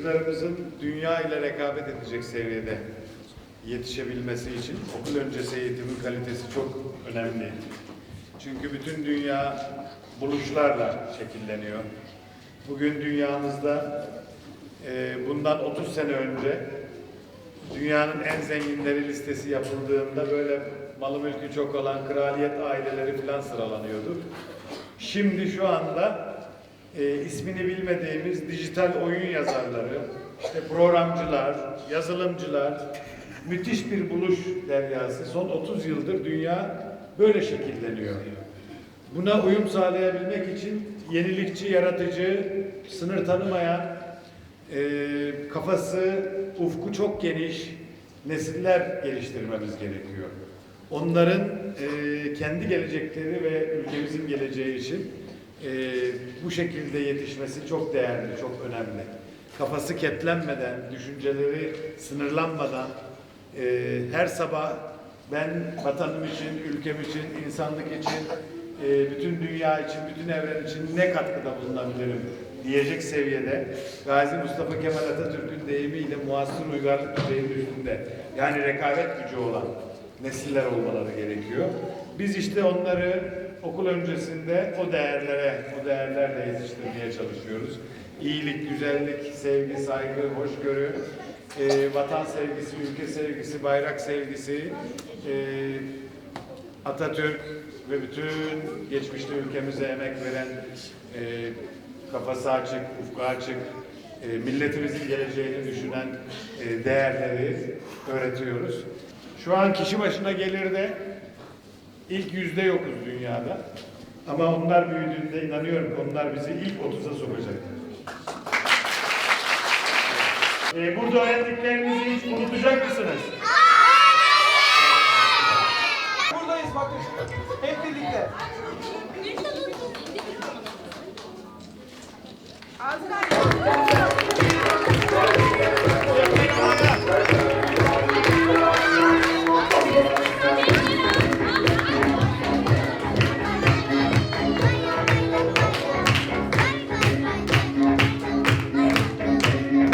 çocuklarımızın dünya ile rekabet edecek seviyede yetişebilmesi için okul öncesi eğitimin kalitesi çok önemli. Çünkü bütün dünya buluşlarla şekilleniyor. Bugün dünyamızda e, bundan 30 sene önce dünyanın en zenginleri listesi yapıldığında böyle malı mülkü çok olan kraliyet aileleri falan sıralanıyordu. Şimdi şu anda e, ismini bilmediğimiz dijital oyun yazarları, işte programcılar, yazılımcılar, müthiş bir buluş deryası. Son 30 yıldır dünya böyle şekilleniyor. Buna uyum sağlayabilmek için yenilikçi, yaratıcı, sınır tanımayan, e, kafası, ufku çok geniş nesiller geliştirmemiz gerekiyor. Onların e, kendi gelecekleri ve ülkemizin geleceği için e, bu şekilde yetişmesi çok değerli, çok önemli. Kafası ketlenmeden, düşünceleri sınırlanmadan e, her sabah ben vatanım için, ülkem için, insanlık için, e, bütün dünya için, bütün evren için ne katkıda bulunabilirim diyecek seviyede Gazi Mustafa Kemal Atatürk'ün deyimiyle muasır uygarlık düzeyinin üstünde yani rekabet gücü olan nesiller olmaları gerekiyor. Biz işte onları okul öncesinde o değerlere, o değerlerle yetiştirmeye çalışıyoruz. İyilik, güzellik, sevgi, saygı, hoşgörü, e, vatan sevgisi, ülke sevgisi, bayrak sevgisi, e, Atatürk ve bütün geçmişte ülkemize emek veren e, kafası açık, ufku açık, e, milletimizin geleceğini düşünen e, değerleri öğretiyoruz. Şu an kişi başına gelirde ilk yüzde yokuz dünyada. Ama onlar büyüdüğünde inanıyorum ki onlar bizi ilk 30'a sokacaklar. E, burada öğrendiklerinizi hiç unutacak mısınız? Buradayız bakın. Hep birlikte. Azra